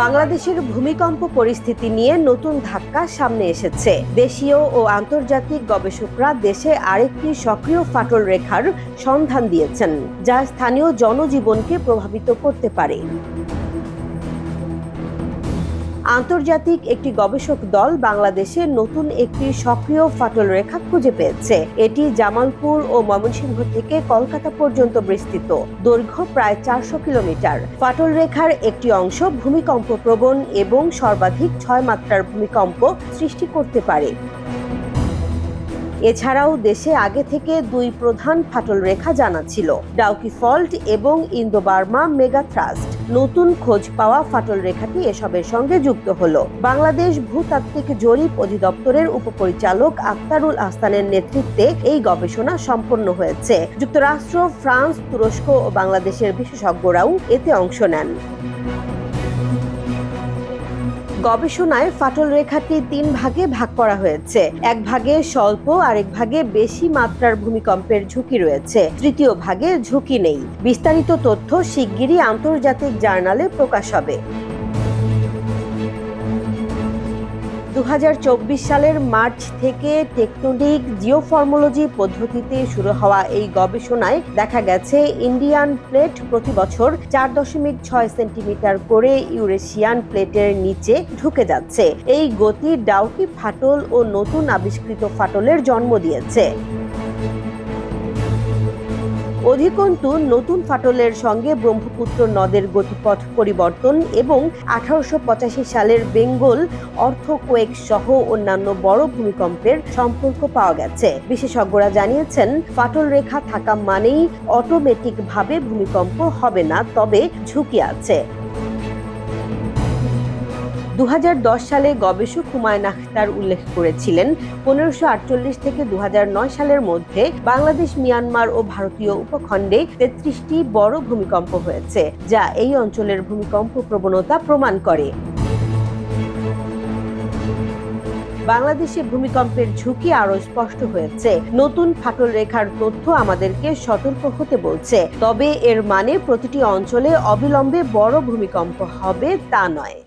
বাংলাদেশের ভূমিকম্প পরিস্থিতি নিয়ে নতুন ধাক্কা সামনে এসেছে। দেশীয় ও আন্তর্জাতিক গবেষকরা দেশে আরেকটি সক্রিয় ফাটল রেখার সন্ধান দিয়েছেন, যা স্থানীয় জনজীবনকে প্রভাবিত করতে পারে। আন্তর্জাতিক একটি গবেষক দল বাংলাদেশে নতুন একটি সক্রিয় ফাটল রেখা খুঁজে পেয়েছে। এটি জামালপুর ও ময়মনসিংহ থেকে কলকাতা পর্যন্ত বিস্তৃত। দৈর্ঘ্য প্রায় চারশো কিলোমিটার। ফাটল রেখার একটি অংশ ভূমিকম্প প্রবণ এবং সর্বাধিক ছয় মাত্রার ভূমিকম্প সৃষ্টি করতে পারে। এছাড়াও দেশে আগে থেকে দুই প্রধান ফাটল রেখা জানা ছিল, ডাউকি ফল্ট এবং ইন্দো বার্মা মেগা থ্রাস্ট নতুন খোঁজ পাওয়া ফাটল রেখাটি এসবের সঙ্গে যুক্ত হল। বাংলাদেশ ভূতাত্ত্বিক জরিপ অধিদপ্তরের উপপরিচালক আক্তারুল আহসানের নেতৃত্বে এই গবেষণা সম্পন্ন হয়েছে। যুক্তরাষ্ট্র, ফ্রান্স, তুরস্ক ও বাংলাদেশের বিশেষজ্ঞরাও এতে অংশ নেন। গবেষণায় ফাটল রেখাটি তিন ভাগে ভাগ করা হয়েছে। এক ভাগে স্বল্প, আরেক ভাগে বেশি মাত্রার ভূমিকম্পের ঝুঁকি রয়েছে। তৃতীয় ভাগে ঝুঁকি নেই। বিস্তারিত তথ্য শিগগিরই আন্তর্জাতিক জার্নালে প্রকাশ হবে। দু হাজার চব্বিশ সালের মার্চ থেকে টেকনোডিক জিওফর্মোলজি পদ্ধতিতে শুরু হওয়া এই গবেষণায় দেখা গেছে, ইন্ডিয়ান প্লেট প্রতি বছর চার দশমিক ছয় সেন্টিমিটার করে ইউরেশিয়ান প্লেটের নিচে ঢুকে যাচ্ছে। এই গতি ডাউকি ফাটল ও নতুন আবিষ্কৃত ফাটলের জন্ম দিয়েছে। অধিকন্তু নতুন ফাটলের সঙ্গে ব্রহ্মপুত্র নদের গতিপথ পরিবর্তন এবং আঠারোশো পঁচাশি সালের বেঙ্গল অর্থ কোয়েক সহ অন্যান্য বড় ভূমিকম্পের সম্পর্ক পাওয়া গেছে। বিশেষজ্ঞরা জানিয়েছেন, ফাটল রেখা থাকা মানেই অটোমেটিক ভাবে ভূমিকম্প হবে না, তবে ঝুঁকি আছে। দু হাজার দশ সালে গবেষক হুমায়ুন আখতার উল্লেখ করেছিলেন, পনেরোশো থেকে দু হাজার নয় সালের মধ্যে বাংলাদেশ, মিয়ানমার ও ভারতীয় উপখণ্ডে তেত্রিশটি বড় ভূমিকম্প হয়েছে, যা এই অঞ্চলের ভূমিকম্প প্রবণতা প্রমাণ করে। বাংলাদেশে ভূমিকম্পের ঝুঁকি আরও স্পষ্ট হয়েছে। নতুন ফাটল রেখার তথ্য আমাদেরকে সতর্ক হতে বলছে। তবে এর মানে প্রতিটি অঞ্চলে অবিলম্বে বড় ভূমিকম্প হবে তা নয়।